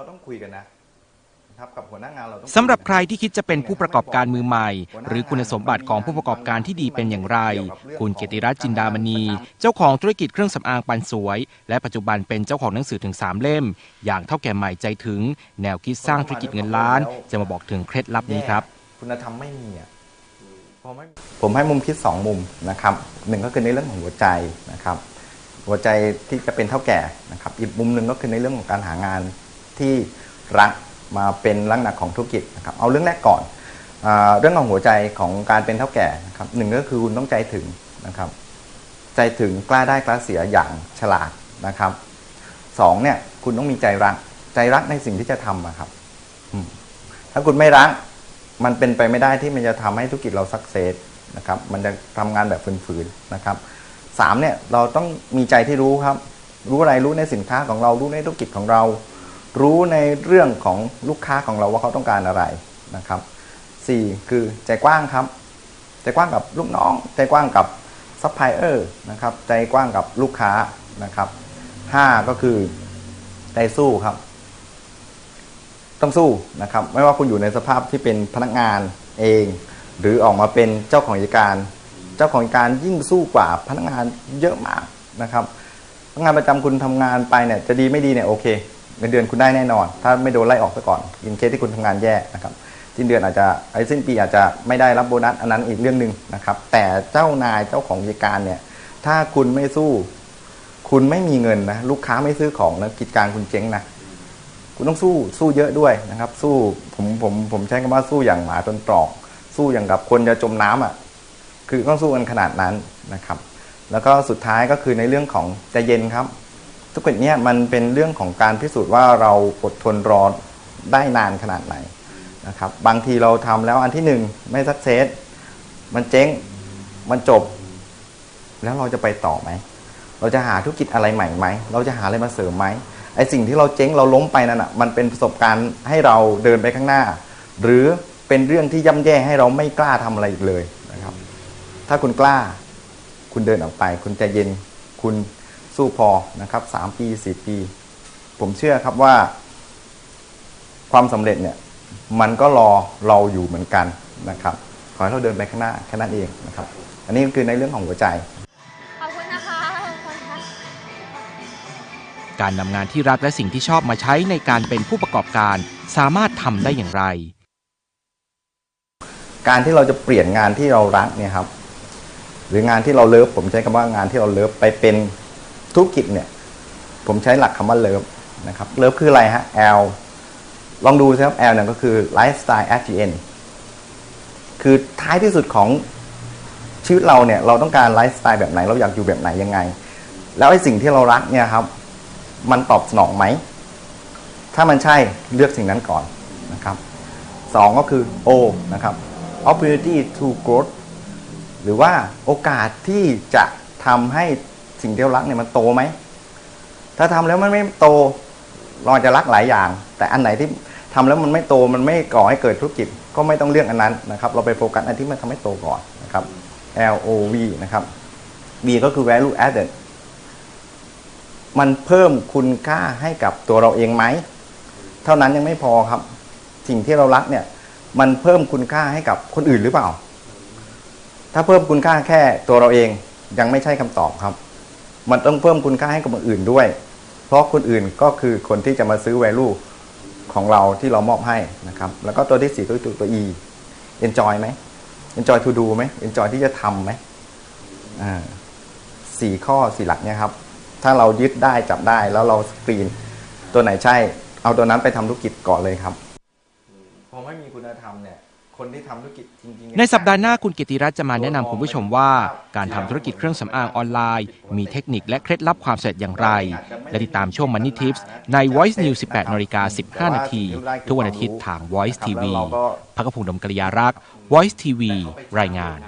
เราต้องคุยกันนะนะครับกับหัวหน้างานเราต้องยสำหรับกันนะใครที่คิดจะเป็นผู้ประกอบการมือใหม่ หรือคุณสมบัติของผู้ประกอบการที่ดีเป็นอย่างไร คุณเกยรติรัตน์จินดามณี เจ้าของธุรกิจเครื่องสำอางปันสวย และปัจจุบันเป็นเจ้าของหนังสือถึง 3 เล่ม อย่างเท่าแก่ใหม่ใจถึง แนวคิดสร้างธุรกิจเงินล้าน จะมาบอกถึงเคล็ดลับนี้ครับ คุณธรรมไม่มีอะผมให้ผมให้มุมคิด 2 มุมนะครับหนึ่งก็คือในเรื่องของหัวใจนะครับหัวใจที่จะเป็นเท่าแก่นะครับอีกมุมหนึ่งก็คือในเรื่องของการหางาน ที่รักมาเป็นลักษณะของธุรกิจนะครับเอาเรื่องแรกก่อนอเรื่องของหัวใจของการเป็นเท่าแก่นะครับหนึ่งก็คือคุณต้องใจถึงนะครับใจถึงกล้าได้กล้าเสียอย่างฉลาดนะครับสองเนี่ยคุณต้องมีใจรัก ใจรักในสิ่งที่จะทำอะครับถ้าคุณไม่รักมันเป็นไปไม่ได้ที่มันจะทำให้ธุรกิจเราสักเซสนะครับ มันจะทำงานแบบฝืนๆนะครับสามเนี่ยเราต้องมีใจที่รู้ครับ รู้อะไรรู้ในสินค้าของเรารู้ในธุรกิจของเรา รู้ในเรื่องของลูกค้าของเราว่าเขาต้องการอะไรนะครับสี่คือใจกว้างครับ ใจกว้างกับลูกน้อง ใจกว้างกับซัพพลายเออร์นะครับ ใจกว้างกับลูกค้านะครับห้าก็คือใจสู้ครับ ต้องสู้นะครับ ไม่ว่าคุณอยู่ในสภาพที่เป็นพนักงานเอง หรือออกมาเป็นเจ้าของกิจการ เจ้าของกิจการยิ่งสู้กว่าพนักงานเยอะมากนะครับพนักงานประจำคุณทำงานไปเนี่ยจะดีไม่ดีเนี่ยโอเค เงินเดือนคุณได้แน่นอน ถ้าไม่โดนไล่ออกซะก่อนอินเคสที่คุณทำงานแย่นะครับสิ้นเดือนอาจจะไอ้สิ้นปีอาจจะไม่ได้รับโบนัสอันนั้นอีกเรื่องหนึ่งนะครับ แต่เจ้านายเจ้าของกิจการเนี่ยถ้าคุณไม่สู้ คุณไม่มีเงินนะลูกค้าไม่ซื้อของนะกิจการคุณเจ๊งนะคุณต้องสู้สู้เยอะด้วยนะครับ สู้ผมผมผมใช้คำว่าสู้อย่างหมาจนตรอก สู้อย่างกับคนจะจมน้ำอะคือต้องสู้กันขนาดนั้นนะครับ แล้วก็สุดท้ายก็คือในเรื่องของใจเย็นครับ ทุกคนเนี้ยมันเป็นเรื่องของการพิสูจน์ว่าเราอดทนรอได้นานขนาดไหนนะครับบางทีเราทำแล้วอันที่หนึ่งไม่สักเซสมันเจ๊งมันจบ แล้วเราจะไปต่อไหม เราจะหาธุรกิจอะไรใหม่ไหม เราจะหาอะไรมาเสริมไหมไอสิ่งที่เราเจ๊งเราล้มไปนั่นอะมันเป็นประสบการณ์ให้เราเดินไปข้างหน้า หรือเป็นเรื่องที่ย่ำแย่ให้เราไม่กล้าทำอะไรอีกเลยนะครับ ถ้าคุณกล้า คุณเดินออกไป คุณใจเย็น คุณ สู้พอนะครับสามปีสี่ปี ผมเชื่อครับว่า ความสำเร็จเนี่ย มันก็รอเราอยู่เหมือนกันนะครับ ขอให้เราเดินไปข้างหน้าแค่นั้นเองนะครับ อันนี้ก็คือในเรื่องของหัวใจ ขอบคุณนะคะขอบคุณค่ะการนำงานที่รักและสิ่งที่ชอบมาใช้ในการเป็นผู้ประกอบการ สามารถทำได้อย่างไร การที่เราจะเปลี่ยนงานที่เรารักเนี่ยครับหรืองานที่เราเลิฟผมใช้คำว่างานที่เราเลิฟไปเป็น ธุรกิจเนี่ย ผมใช้หลักคำว่าเลิฟนะครับเลิฟคืออะไรฮะ L ลองดูสิครับ L เนี่ยก็คือ lifestyle at the end คือท้ายที่สุดของชีวิตเราเนี่ยเราต้องการไลฟ์สไตล์แบบไหน เราอยากอยู่แบบไหนยังไง แล้วไอ้สิ่งที่เรารักเนี่ยครับ มันตอบสนองไหม ถ้ามันใช่เลือกสิ่งนั้นก่อนนะครับสองก็คือ O นะครับ opportunity to growth หรือว่าโอกาสที่จะทำให้ สิ่งที่เรารักเนี่ยมันโตไหม ถ้าทำแล้วมันไม่โตเราอาจจะรักหลายอย่าง แต่อันไหนที่ทำแล้วมันไม่โตมันไม่ก่อให้เกิดธุรกิจก็ไม่ต้องเลือกอันนั้นนะครับ เราไปโฟกัสอันที่มันทำให้โตก่อนนะครับ L O V นะครับ V ก็คือ value added มันเพิ่มคุณค่าให้กับตัวเราเองไหม เท่านั้นยังไม่พอครับ สิ่งที่เรารักเนี่ย มันเพิ่มคุณค่าให้กับคนอื่นหรือเปล่า ถ้าเพิ่มคุณค่าแค่ตัวเราเองยังไม่ใช่คำตอบครับ มันต้องเพิ่มคุณค่าให้กับคนอื่นด้วย เพราะคนอื่นก็คือคนที่จะมาซื้อ value ของเราที่เรามอบให้นะครับ แล้วก็ตัวที่สี่ก็คือตัว E enjoy ไหม enjoy to do ไหม enjoy ที่จะทำไหมอ่าสี่ข้อสี่หลักเนี่ยครับ ถ้าเรายึดได้จับได้แล้วเราสกรีน ตัวไหนใช่ เอาตัวนั้นไปทำธุรกิจก่อนเลยครับ พอไม่มีคุณธรรมเนี่ย คนที่ทำธุรกิจจริงๆ ในสัปดาห์หน้าคุณกิติรัตน์จะมาแนะนำคุณผู้ชมว่า การทำธุรกิจเครื่องสำอางออนไลน์ มีเทคนิคและเคล็ดลับความสำเร็จอย่างไร และติดตามช่วง Money Tips ใน Voice News 18นาฬิกา15 นาที ทุกวันอาทิตย์ทาง Voice TV พักพงศ์ดมกริยารักษ์ Voice TV รายงาน